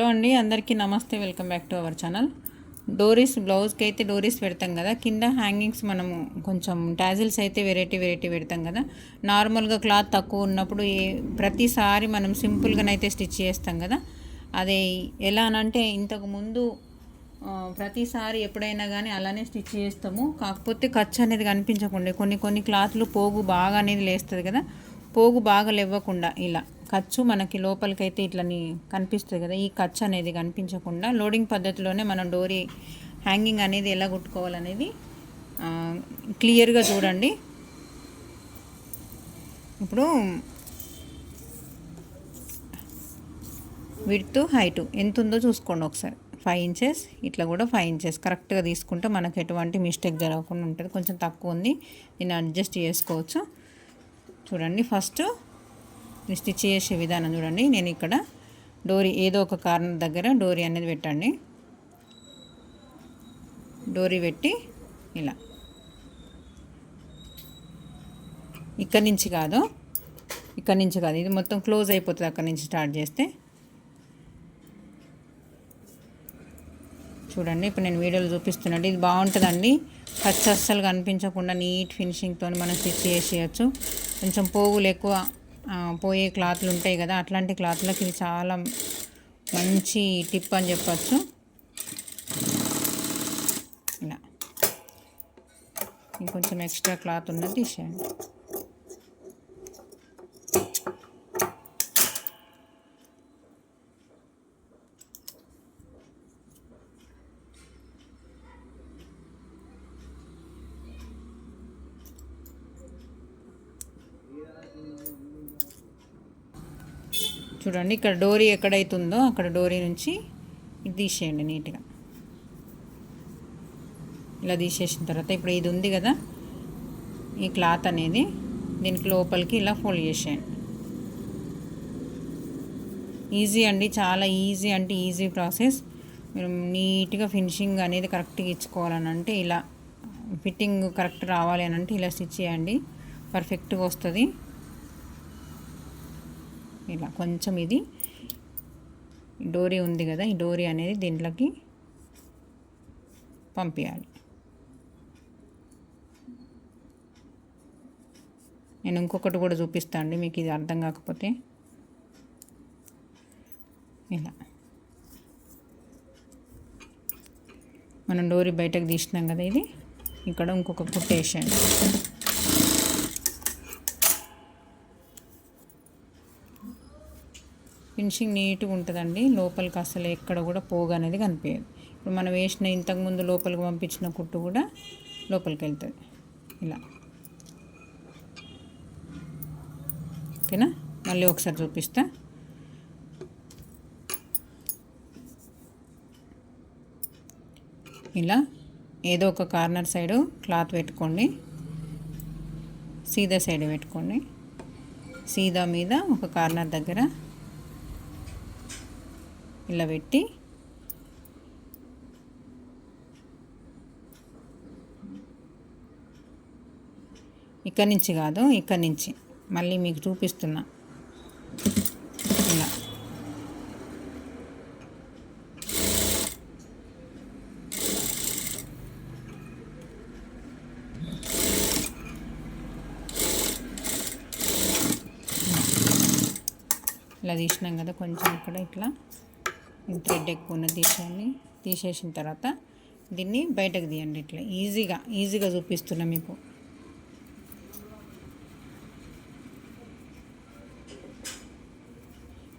Hello అండి అందరికీ నమస్తే welcome back to our channel. డోరీస్ బ్లౌజ్కి అయితే డోరీస్ పెడతాం కదా కింద హ్యాంగింగ్స్ మనము కొంచెం టాజిల్స్ అయితే వెరైటీ వెరైటీ పెడతాం కదా. నార్మల్గా క్లాత్ తక్కువ ఉన్నప్పుడు ఏ ప్రతిసారి మనం సింపుల్గానైతే స్టిచ్ చేస్తాం కదా. అదే ఎలా అనంటే ఇంతకు ముందు ప్రతిసారి ఎప్పుడైనా కానీ అలానే స్టిచ్ చేస్తాము. కాకపోతే ఖర్చు అనేది కనిపించకుండా కొన్ని కొన్ని క్లాత్లు పోగు బాగా అనేది లేస్తుంది కదా. పోగు బాగా లేవ్వకుండా ఇలా. ఖర్చు మనకి లోపలికైతే ఇట్లని కనిపిస్తుంది కదా ఈ ఖర్చు అనేది కనిపించకుండా లోడింగ్ పద్ధతిలోనే మనం డోరీ హ్యాంగింగ్ అనేది ఎలా కుట్టుకోవాలనేది క్లియర్గా చూడండి. ఇప్పుడు విడ్త్ హైటు ఎంత ఉందో చూసుకోండి ఒకసారి. ఫైవ్ ఇంచెస్ ఇట్లా కూడా ఫైవ్ ఇంచెస్ కరెక్ట్గా తీసుకుంటే మనకు ఎటువంటి మిస్టేక్ జరగకుండా ఉంటుంది. కొంచెం తక్కువ ఉంది దీన్ని అడ్జస్ట్ చేసుకోవచ్చు. చూడండి ఫస్ట్ స్టిచ్ చేసే విధానం చూడండి. నేను ఇక్కడ డోరీ ఏదో ఒక కార్నర్ దగ్గర డోరీ అనేది పెట్టండి. డోరీ పెట్టి ఇలా. ఇక్కడి నుంచి కాదు. ఇక్కడి నుంచి కాదు. ఇది మొత్తం క్లోజ్ అయిపోతుంది అక్కడి నుంచి స్టార్ట్ చేస్తే. చూడండి. ఇప్పుడు నేను వీడియోలో చూపిస్తున్నాను ఇది బాగుంటుందండి. ఖర్చు అస్సలు కనిపించకుండా నీట్ ఫినిషింగ్తో మనం స్టిచ్ చేసేయచ్చు. కొంచెం పోగులు ఎక్కువ పోయే క్లాత్లు ఉంటాయి కదా అట్లాంటి క్లాత్లకు ఇది చాలా మంచి టిప్ అని చెప్పచ్చు. ఇలా. ఇంకొంచెం ఎక్స్ట్రా క్లాత్ ఉన్నది తీసేయండి. చూడండి. ఇక్కడ డోరీ ఎక్కడైతుందో అక్కడ డోరీ నుంచి ఇది తీసేయండి నీట్గా. ఇలా తీసేసిన తర్వాత ఇప్పుడు ఇది ఉంది కదా ఈ క్లాత్ అనేది దీనికి లోపలికి ఇలా ఫోల్డ్ చేసేయండి. ఈజీ అండి చాలా ఈజీ అంటే ఈజీ ప్రాసెస్. మీరు నీట్గా ఫినిషింగ్ అనేది కరెక్ట్గా ఇచ్చుకోవాలని అంటే ఇలా ఫిట్టింగ్ కరెక్ట్ రావాలి అని అంటే ఇలా స్టిచ్ చేయండి. పర్ఫెక్ట్గా వస్తుంది. ఇలా కొంచెం ఇది. డోరీ ఉంది కదా ఈ డోరీ అనేది దీంట్లోకి పంపించాలి నేను ఇంకొకటి కూడా చూపిస్తాను అండి మీకు ఇది అర్థం కాకపోతే. ఇలా. మనం డోరీ బయటకు తీసినాం కదా ఇది. ఇక్కడ ఇంకొక కుట్టేసాను ఫినిషింగ్ నీట్గా ఉంటుందండి. లోపలికి అసలు ఎక్కడ కూడా పోగు అనేది కనిపించదు ఇప్పుడు మనం వేసిన ఇంతకుముందు లోపలికి పంపించిన కుట్టు కూడా లోపలికి వెళ్తుంది ఇలా. ఓకేనా? మళ్ళీ ఒకసారి చూపిస్తా. ఇలా. ఏదో ఒక కార్నర్ సైడు క్లాత్ పెట్టుకోండి. సీదా సైడ్ పెట్టుకోండి. సీదా మీద ఒక కార్నర్ దగ్గర ఇలా పెట్టి ఇక్కడి నుంచి కాదు ఇక్కడి నుంచి. మళ్ళీ మీకు చూపిస్తున్నా. ఇలా. ఇలా తీసినాం కదా కొంచెం ఇక్కడ ఇట్లా. థ్రెడ్ ఎక్కువ ఉన్న తీసేయండి తీసేసిన తర్వాత దీన్ని బయటకు తీయండి ఇట్లా. ఈజీగా ఈజీగా చూపిస్తున్నా మీకు.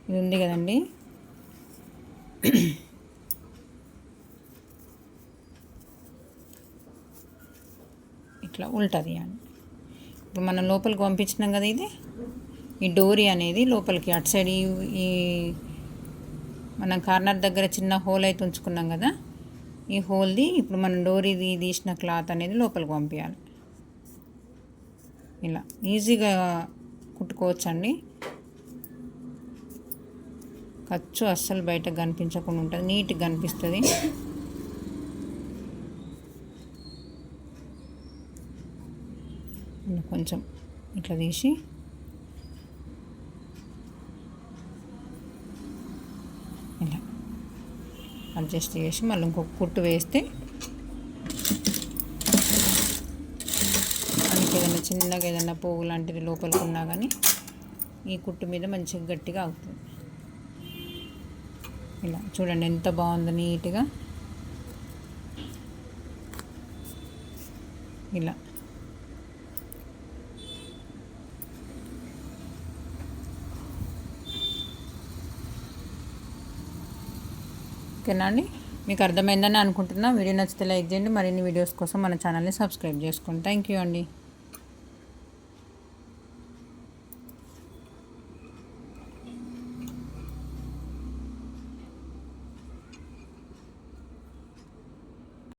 ఇది ఉంది కదండి. ఇట్లా ఉల్టా తీయండి ఇప్పుడు మనం లోపలికి పంపించినాం కదా ఇది. ఈ డోరీ అనేది లోపలికి అటు సైడ్ ఈ- ఈ మనం కార్నర్ దగ్గర చిన్న హోల్ అయితే ఉంచుకున్నాం కదా ఈ హోల్ది ఇప్పుడు మనం డోరీది తీసిన క్లాత్ అనేది లోపలికి పంపించాలి ఇలా ఈజీగా కుట్టుకోవచ్చండి. ఖర్చు అస్సలు బయట కనిపించకుండా ఉంటుంది నీట్గా కనిపిస్తుంది. కొంచెం ఇట్లా తీసి ఇలా అడ్జస్ట్ చేసి మళ్ళీ ఇంకొక కుట్టు వేస్తే మనకి ఏదైనా చిన్నగా ఏదైనా పోగు లాంటిది లోపలికి ఉన్నా కానీ ఈ కుట్టు మీద మంచిగా గట్టిగా అవుతుంది. ఇలా చూడండి ఎంత బాగుంది నీట్గా. ఇలా. ఓకేనా అండి మీకు అర్థమైందని అనుకుంటున్నా. వీడియో నచ్చితే లైక్ చేయండి. మరిన్ని వీడియోస్ కోసం మన ఛానల్ని సబ్స్క్రైబ్ చేసుకోండి థ్యాంక్ యూ అండి.